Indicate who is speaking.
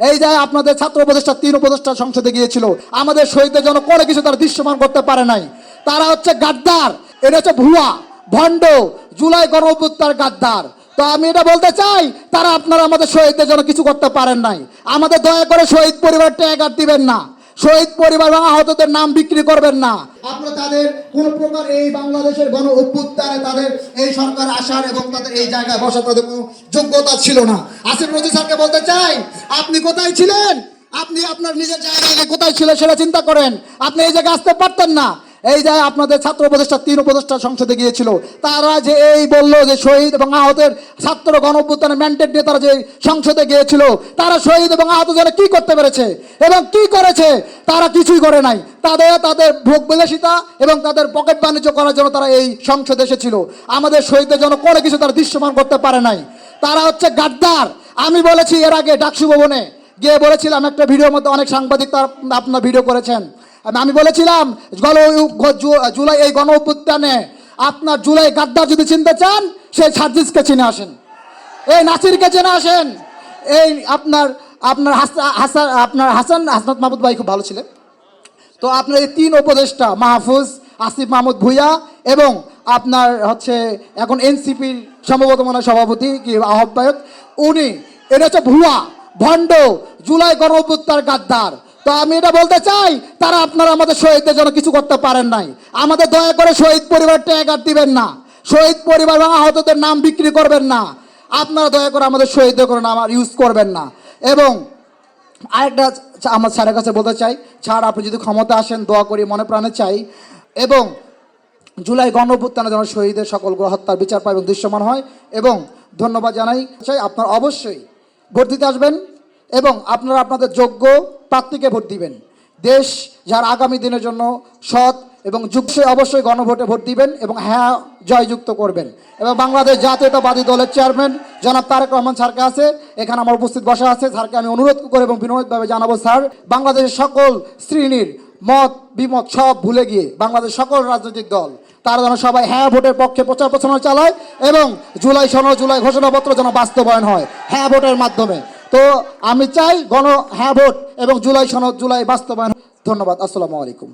Speaker 1: এই যে আপনাদের ছাত্র উপদেষ্টা, তিন উপদেষ্টা সংসদে গিয়েছিল, আমাদের শহীদদের জন্য কোনো কিছু তারা দৃশ্যমান করতে পারে নাই। তারা হচ্ছে গাদ্দার, এটা হচ্ছে ভুয়া, ভণ্ড, জুলাই গণ গাদ্দার। তো আমি এটা বলতে চাই, তারা আপনারা আমাদের শহীদদের জন্য কিছু করতে পারেন নাই। আমাদের দয়া করে শহীদ পরিবারটা ট্যাগার দিবেন না। শহীদ পরিবার আহতদের নাম বিক্রি করবেন না। আপনারা তাদের কোন প্রকার এই বাংলাদেশের গণ অভ্যুত্থানে তাদের এই সরকার আসার এবং তাদের এই জায়গায় বসার তাদের কোনো যোগ্যতা ছিল না। আসিফ রাজি স্যারকে বলতে চাই, আপনি কোথায় ছিলেন? আপনি আপনার নিজের জায়গায় কোথায় ছিল সেটা চিন্তা করেন। আপনি এই জায়গায় আসতে পারতেন না। এই যে আপনাদের ছাত্র উপদেষ্টা, তিন উপদেষ্টা সংসদে গিয়েছিল, তারা যে এই বলল যে শহীদ এবং আহতের ছাত্র গণঅভ্যুত্থানের ম্যান্ডেট নিয়ে তারা যে সংসদে গিয়েছিল, তারা শহীদ এবং আহত জনে কি করতে পেরেছে এবং কি করেছে, তারা কিছুই করে নাই। তাদের তাদের ভোগ বিলাসিতা এবং তাদের পকেট বাণিজ্য করার জন্য তারা এই সংসদে এসেছিল। আমাদের শহীদদের জন্য কোনো কিছু তারা দৃশ্যমান করতে পারে নাই। তারা হচ্ছে গাদ্দার। আমি বলেছি এর আগে ডাকসু ভবনে গিয়ে বলেছিলাম একটা ভিডিওর মধ্যে অনেক সাংবাদিক তার আপনার ভিডিও করেছেন। আমি- বলেছিলাম গণ জুলাই এই গণ অভ্যুত্থানে আপনার জুলাই গাদ্দার যদি চিনতে চান, সেই সার্জিসকে চিনে আসেন। এই নাসিরকে চেনে আসেন। এই আপনার আপনার হাসা- হাসান আপনার হাসান হাসনাত মাহমুদ ভাই খুব ভালো ছিলেন। তো আপনার এই তিন উপদেষ্টা, মাহফুজ, আসিফ মাহমুদ ভুইয়া এবং আপনার হচ্ছে এখন এনসিপির সম্ভবত মনে সভাপতি কি, আহ্বায়ক, উনি এটা হচ্ছে ভুয়া, ভণ্ড জুলাই গণঅভ্যুত্থার গাদ্দার। তো আমি এটা বলতে চাই, তারা আপনারা আমাদের শহীদদের জন্য কিছু করতে পারেন নাই। আমাদের দয়া করে শহীদ পরিবার ট্যাগার দিবেন না। শহীদ পরিবার এবং আহতদের নাম বিক্রি করবেন না। আপনারা দয়া করে আমাদের শহীদদের করে নাম আর ইউজ করবেন না। এবং আরেকটা আমার স্যারের কাছে বলতে চাই ছাড় আপনি যদি ক্ষমতা আসেন, দোয়া করি, মনে প্রাণে চাই। এবং জুলাই গণঅভ্যুত্থানে যেন শহীদের সকল হত্যার বিচার পায় এবং দৃশ্যমান হয়। এবং ধন্যবাদ জানাই। চাই, আপনার অবশ্যই ভোট দিতে আসবেন। এবং আপনারা আপনাদের যোগ্য প্রার্থীকে ভোট দিবেন। দেশ যার আগামী দিনের জন্য সৎ এবং যুগসে অবশ্যই গণভোটে ভোট দিবেন এবং হ্যাঁ জয়যুক্ত করবেন। এবং বাংলাদেশ জাতীয়তাবাদী দলের চেয়ারম্যান জনাব তারেক রহমান স্যারকে আছে, এখানে আমার উপস্থিত বসা আছে। স্যারকে আমি অনুরোধ করে এবং বিনোদভাবে জানাব, স্যার, বাংলাদেশের সকল শ্রেণির মত, বিমত সব ভুলে গিয়ে বাংলাদেশ সকল রাজনৈতিক দল, তারা যেন সবাই হ্যাঁ ভোটের পক্ষে প্রচার প্রচারণা চালায় এবং জুলাই সনদ, জুলাই ঘোষণাপত্র যেন বাস্তবায়ন হয় হ্যাঁ ভোটের মাধ্যমে। তো আমি চাই গণ হ্যাঁ ভোট এবং জুলাই সনদ জুলাই বাস্তবায়ন। ধন্যবাদ আসসালামু আলাইকুম।